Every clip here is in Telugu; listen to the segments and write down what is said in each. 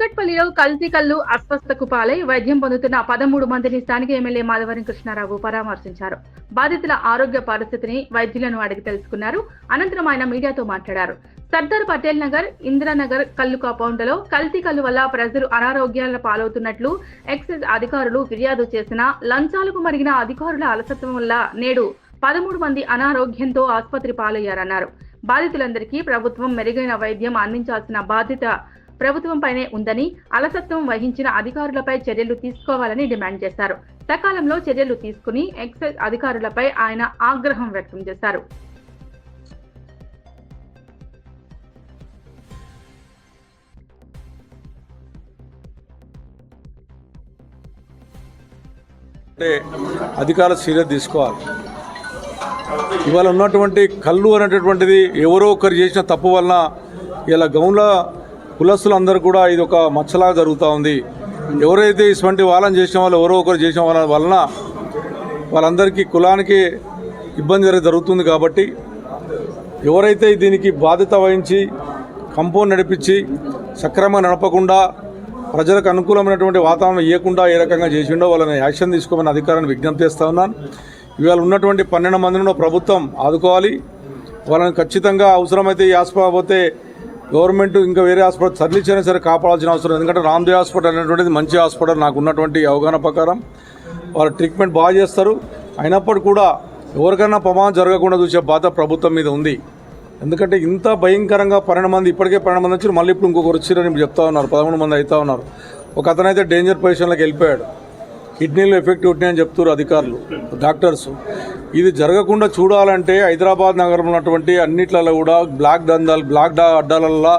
కుక్కట్పల్లిలో కల్తీ కల్లు అస్వస్థకు పాలై వైద్యం పొందుతున్న పదమూడు మందిని స్థానిక ఎమ్మెల్యే మాధవరం కృష్ణారావు పరామర్శించారు. బాధితుల ఆరోగ్య పరిస్థితిని వైద్యులను అడిగి తెలుసుకున్నారు. అనంతరం ఆయన మీడియాతో మాట్లాడారు. సర్దార్ పటేల్ నగర్ ఇందిరానగర్ కల్లు కాంపౌండ్లో కల్తీ కల్లు వల్ల ప్రజలు అనారోగ్యాల పాలవుతున్నట్లు ఎక్సైజ్ అధికారులు ఫిర్యాదు చేసినా లంచాలకు మరిగిన అధికారుల అలసత్వం వల్ల నేడు పదమూడు మంది అనారోగ్యంతో ఆసుపత్రి పాలయ్యారన్నారు. బాధితులందరికీ ప్రభుత్వం మెరుగైన వైద్యం అందించాల్సిన బాధ్యత ప్రభుత్వంపైనే ఉందని అలసత్వం వహించిన అధికారులపై చర్యలు తీసుకోవాలని డిమాండ్ చేశారు. సకాలంలో చర్యలు తీసుకుని ఎక్సైజ్ అధికారులపై ఆయన ఆగ్రహం వ్యక్తం చేశారు. అంటే అధికారులు సీరియస్ తీసుకోవాలి. ఇవాళ ఉన్నటువంటి కళ్ళు అనేటటువంటిది ఎవరో ఒకరు చేసిన తప్పు వలన ఇలా గౌన్ల కులస్తులందరూ కూడా ఇది ఒక మచ్చలా జరుగుతూ ఉంది. ఎవరైతే ఇటువంటి వాళ్ళని చేసిన వాళ్ళు ఎవరో ఒకరు చేసిన వాళ్ళ వలన వాళ్ళందరికీ కులానికి ఇబ్బంది జరిగి జరుగుతుంది కాబట్టి ఎవరైతే దీనికి బాధ్యత వహించి కంపౌండ్ నడిపించి సక్రమంగా నడపకుండా ప్రజలకు అనుకూలమైనటువంటి వాతావరణం ఇవ్వకుండా ఏ రకంగా చేసిండో వాళ్ళని యాక్షన్ తీసుకోమని అధికారాన్ని విజ్ఞప్తి చేస్తూ ఉన్నాను. ఇవాళ ఉన్నటువంటి పన్నెండు మందిని ప్రభుత్వం ఆదుకోవాలి. వాళ్ళని ఖచ్చితంగా అవసరమైతే ఈ ఆసుపత్రి గవర్నమెంట్ ఇంకా వేరే హాస్పిటల్ తరలించైనా సరే కాపాడాల్సిన అవసరం ఎందుకంటే రామ్దేవ్ హాస్పిటల్ అనేటువంటిది మంచి హాస్పిటల్ నాకు ఉన్నటువంటి అవగాహన ప్రకారం. వాళ్ళు ట్రీట్మెంట్ బాగా చేస్తారు. అయినప్పటికీ కూడా ఎవరికైనా ప్రమాదం జరగకుండా చూసే బాధ ప్రభుత్వం మీద ఉంది. ఎందుకంటే ఇంత భయంకరంగా పన్నెండు మంది ఇప్పటికే పన్నెండు మంది వచ్చి మళ్ళీ ఇప్పుడు ఇంకొకరు వచ్చిరని చెప్తా ఉన్నారు. పదమూడు మంది అవుతా ఉన్నారు. ఒక అతనైతే డేంజర్ పొజిషన్లోకి వెళ్ళిపోయాడు. కిడ్నీలో ఎఫెక్ట్ ఉంటున్నాయని చెప్తున్నారు అధికారులు డాక్టర్స్. ఇది జరగకుండా చూడాలంటే హైదరాబాద్ నగరంలో ఉన్నటువంటి అన్నిట్లలో కూడా బ్లాక్ దందాలు బ్లాక్ డా అడ్డాలల్లో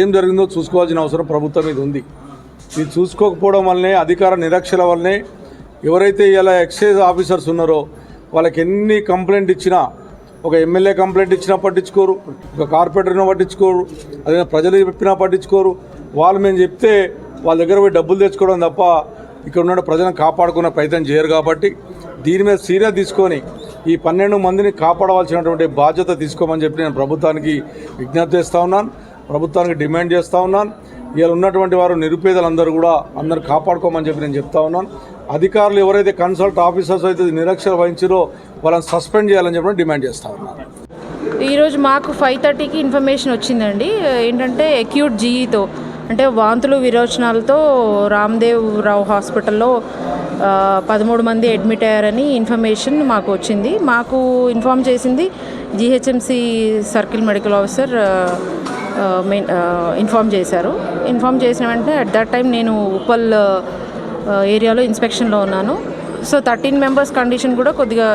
ఏం జరిగిందో చూసుకోవాల్సిన అవసరం ప్రభుత్వం మీద ఉంది. ఇది చూసుకోకపోవడం వల్లనే అధికార నిరక్షల వల్లనే ఎవరైతే ఇలా ఎక్సైజ్ ఆఫీసర్స్ ఉన్నారో వాళ్ళకి ఎన్ని కంప్లైంట్ ఇచ్చినా ఒక ఎమ్మెల్యే కంప్లైంట్ ఇచ్చినా పట్టించుకోరు ఒక కార్పొరేటర్ని పట్టించుకోరు అదే ప్రజలు చెప్పినా పట్టించుకోరు. వాళ్ళు మేము చెప్తే వాళ్ళ దగ్గర పోయి డబ్బులు తెచ్చుకోవడం తప్ప ఇక్కడ ఉన్న ప్రజలను కాపాడుకునే ప్రయత్నం చేయరు కాబట్టి దీని మీద సీరియస్ తీసుకొని ఈ పన్నెండు మందిని కాపాడవలసినటువంటి బాధ్యత తీసుకోమని చెప్పి నేను ప్రభుత్వానికి విజ్ఞప్తి చేస్తూ ఉన్నాను. ప్రభుత్వానికి డిమాండ్ చేస్తూ ఉన్నాను. ఇలా ఉన్నటువంటి వారు నిరుపేదలందరూ కూడా అందరు కాపాడుకోమని చెప్పి నేను చెప్తా ఉన్నాను. అధికారులు ఎవరైతే కన్సల్ట్ ఆఫీసర్స్ అయితే నిరక్షర వహించారో వాళ్ళని సస్పెండ్ చేయాలని చెప్పి డిమాండ్ చేస్తా ఉన్నాను ఈరోజు మాకు ఫైవ్ థర్టీకి ఇన్ఫర్మేషన్ వచ్చిందండి. ఏంటంటే అక్యూట్ జీఈతో అంటే వాంతులు విరోచనాలతో రామ్దేవ్ రావు హాస్పిటల్లో పదమూడు మంది అడ్మిట్ అయ్యారని ఇన్ఫర్మేషన్ మాకు వచ్చింది. మాకు ఇన్ఫామ్ చేసింది GHMC circle medical officer main inform చేశారు. ఇన్ఫామ్ చేసిన వెంటనే అట్ దట్ టైం నేను ఉప్పల్ ఏరియాలో ఇన్స్పెక్షన్లో ఉన్నాను. సో థర్టీన్ మెంబర్స్ కండిషన్ కూడా కొద్దిగా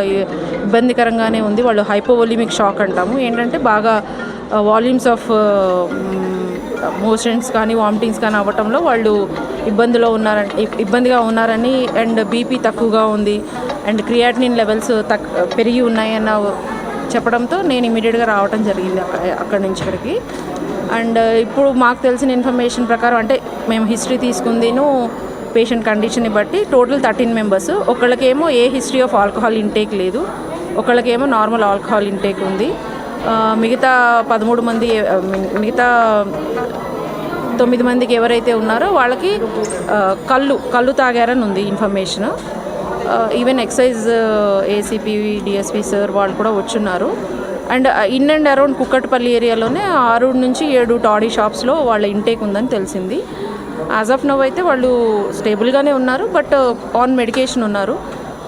ఇబ్బందికరంగానే ఉంది. వాళ్ళు హైపోవోలిమిక్ షాక్ అంటాము. ఏంటంటే బాగా వాల్యూమ్స్ ఆఫ్ మోషన్స్ కానీ వామిటింగ్స్ కానీ అవ్వటంలో వాళ్ళు ఇబ్బందిలో ఉన్నారని ఇబ్బందిగా ఉన్నారని అండ్ బీపీ తక్కువగా ఉంది. అండ్ క్రియాటినిన్ లెవెల్స్ తక్ పెరిగి ఉన్నాయన్న చెప్పడంతో నేను ఇమీడియట్గా రావటం జరిగింది అక్కడ అక్కడి నుంచి ఇక్కడికి. అండ్ ఇప్పుడు మాకు తెలిసిన ఇన్ఫర్మేషన్ ప్రకారం అంటే మేము హిస్టరీ తీసుకుందిను పేషెంట్ కండిషన్ని బట్టి total thirteen members. ఒకళ్ళకేమో a history of alcohol intake లేదు. ఒకళ్ళకేమో నార్మల్ ఆల్కహాల్ ఇంటేక్ ఉంది. మిగతా పదమూడు మంది మిగతా తొమ్మిది మందికి ఎవరైతే ఉన్నారో వాళ్ళకి కళ్ళు కళ్ళు తాగారని ఉంది information. Even excise ACP DSP sir వాళ్ళు కూడా వచ్చున్నారు. And in and around Kukatpally ఏరియాలోనే ఆరు నుంచి ఏడు టాడీ షాప్స్లో వాళ్ళ ఇంటేక్ ఉందని తెలిసింది. యాజ్ ఆఫ్ నవ్ అయితే వాళ్ళు స్టేబుల్గానే ఉన్నారు బట్ ఆన్ మెడికేషన్ ఉన్నారు.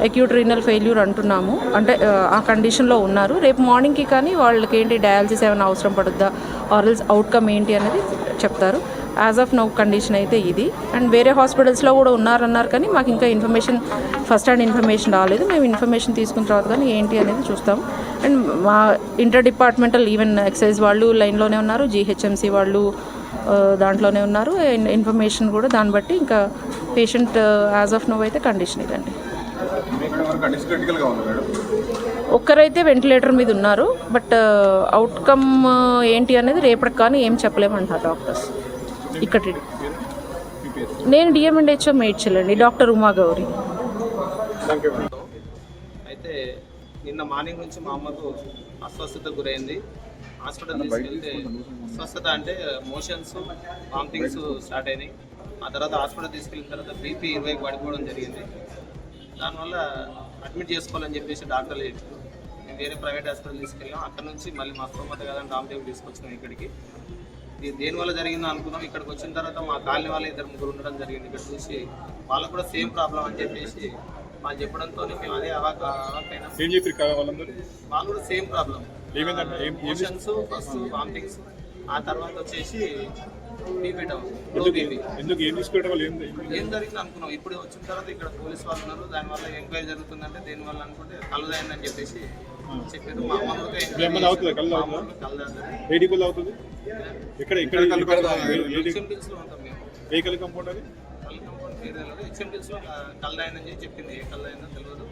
అక్యూట్ రీనల్ ఫెయిల్యూర్ అంటున్నాము. అంటే ఆ, కండిషన్లో ఉన్నారు. రేపు మార్నింగ్కి కానీ వాళ్ళకి ఏంటి డయాలసిస్ ఏమైనా అవసరం పడుద్దా? ఆర్ఎల్స్ అవుట్కమ్ ఏంటి అనేది చెప్తారు. యాజ్ ఆఫ్ నౌ కండిషన్ అయితే ఇది. అండ్ వేరే హాస్పిటల్స్లో కూడా ఉన్నారన్నారు కానీ మాకు ఇంకా ఇన్ఫర్మేషన్ ఫస్ట్ హ్యాండ్ ఇన్ఫర్మేషన్ రాలేదు. మేము ఇన్ఫర్మేషన్ తీసుకున్న తర్వాత కానీ ఏంటి అనేది చూస్తాం. అండ్ మా ఇంటర్ డిపార్ట్మెంటల్ ఈవెన్ ఎక్సైజ్ వాళ్ళు లైన్లోనే ఉన్నారు. జీహెచ్ఎంసీ వాళ్ళు దాంట్లోనే ఉన్నారు. అండ్ ఇన్ఫర్మేషన్ కూడా దాన్ని బట్టి ఇంకా పేషెంట్ యాజ్ ఆఫ్ నవ్ అయితే కండిషన్ ఇదండి. ఒక్కరైతే వెంటిలేటర్ మీద ఉన్నారు బట్ అవుట్కమ్ ఏంటి అనేది రేపటికి కానీ ఏం చెప్పలేమంటారు డాక్టర్స్. ఇక్కడ నేను D M and H O మేడ్చలండి doctor Uma Gauri. అయితే నిన్న మార్నింగ్ నుంచి మా అమ్మకు అస్వస్థతకు గురైంది. హాస్పిటల్ తీసుకెళ్తే స్వస్థత అంటే మోషన్స్ వామిటింగ్స్ స్టార్ట్ అయినాయి. ఆ తర్వాత హాస్పిటల్ తీసుకెళ్ళిన తర్వాత బీపీ ఇరవైకి పడిపోవడం జరిగింది. దానివల్ల అడ్మిట్ చేసుకోవాలని చెప్పేసి డాక్టర్లు మేము వేరే ప్రైవేట్ హాస్పిటల్ తీసుకెళ్ళాం. అక్కడ నుంచి మళ్ళీ మా స్తోమత కదని రామదేవి తీసుకొచ్చినాం ఇక్కడికి. ఇది దేనివల్ల జరిగిందో అనుకున్నాం ఇక్కడికి వచ్చిన తర్వాత మా కాలనీ వాళ్ళు ఇద్దరు ముగ్గురు ఉండడం జరిగింది. ఇక్కడ చూసి వాళ్ళకు కూడా సేమ్ ప్రాబ్లం అని చెప్పేసి వాళ్ళు చెప్పడంతో మేము అదే అవాక్ అవాక్ అయినా ఏం చెప్పారు కా- వాళ్ళందరూ వాళ్ళు కూడా same problem. Motions first vomitings ఆ తర్వాత వచ్చేసి ఎందుకు ఏం తీసుకోవడం ఏం జరిగింది? అనుకున్నాం. ఇప్పుడు వచ్చిన తర్వాత ఇక్కడ పోలీస్ వాళ్ళు ఉన్నారు. దానివల్ల ఎంక్వైరీ జరుగుతుందంటే దేనివల్ల అనుకుంటే కలదైందని చెప్పేసి చెప్పారు. మామూలుగా అవుతుంది? ఎక్కడ ఎక్కడ ఏడి HMDS లో ఉంటాం మేము. ఏ కలి కంపౌండ్ చెప్పి చెప్పింది. ఏ తెలియదు.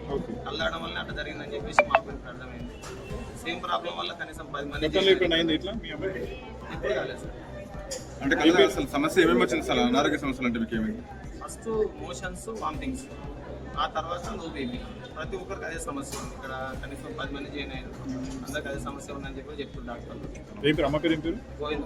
వల్ల అట్లా జరిగిందని చెప్పేసి మాకు అర్థమైంది. సేమ్ ప్రాబ్లం వల్ల కనీసం పది మంది ఇట్లా మీ అమ్మాయి? అంటే కళ్ళ అసలు సమస్య ఏమేమి వచ్చింది సార్? అనారోగ్య సమస్యలు అంటే మీకు ఏమి? First motions vomitings. ఆ తర్వాత లో బేబీ. ప్రతి ఒక్కరికి అదే సమస్య ఉంది. ఇక్కడ కనీసం పది మంది జాయిన్ అయ్యారు అందరికి అదే సమస్య ఉందని చెప్పి చెప్తున్నారు డాక్టర్లు. ఏం పేరు? అమ్మ పేరు ఏం పేరు? గోవింద్